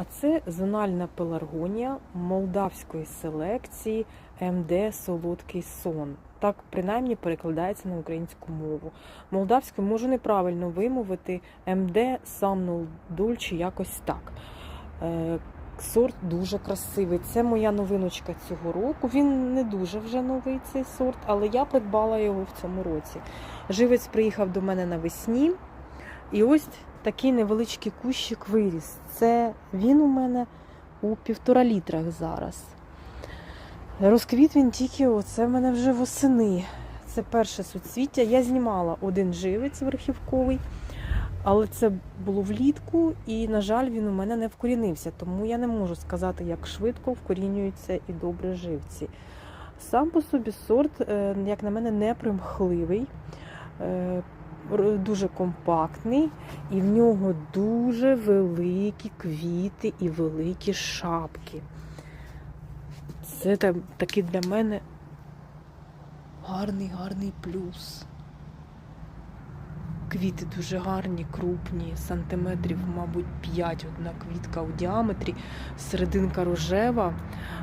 А це зональна пеларгонія молдавської селекції МД Солодкий сон. Так принаймні перекладається на українську мову. Молдавською можу неправильно вимовити МД Самнул Дульче якось так. Е, Сорт дуже красивий. Це моя новиночка цього року. Він не дуже вже новий цей сорт, але я придбала його в цьому році. Живець приїхав до мене навесні. І ось такий невеличкий кущик виріс. Це він у мене у півтора літрах зараз. Розквіт він тільки оце в мене вже восени. Це перше суцвіття. Я знімала один живець верхівковий, але це було влітку, і, на жаль, він у мене не вкорінився, тому я не можу сказати, як швидко вкорінюються і добре живці. Сам по собі сорт, е, як на мене, не примхливий. Дуже компактний, і в нього дуже великі квіти і великі шапки. Це та- такий для мене гарний, гарний плюс. Квіти дуже гарні, крупні, сантиметрів, мабуть, 5 одна квітка у діаметрі, серединка рожева,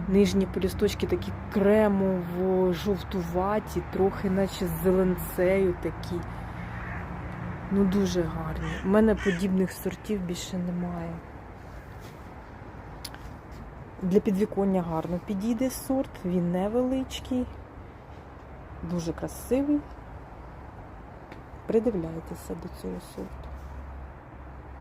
нижні полісточки такі кремово-жовтуваті, трохи наче з зеленцею такі. Ну, дуже гарні. У мене подібних сортів більше немає. Для підвіконня гарно підійде сорт, він невеличкий, дуже красивий. Придивляйтеся до цього сорту.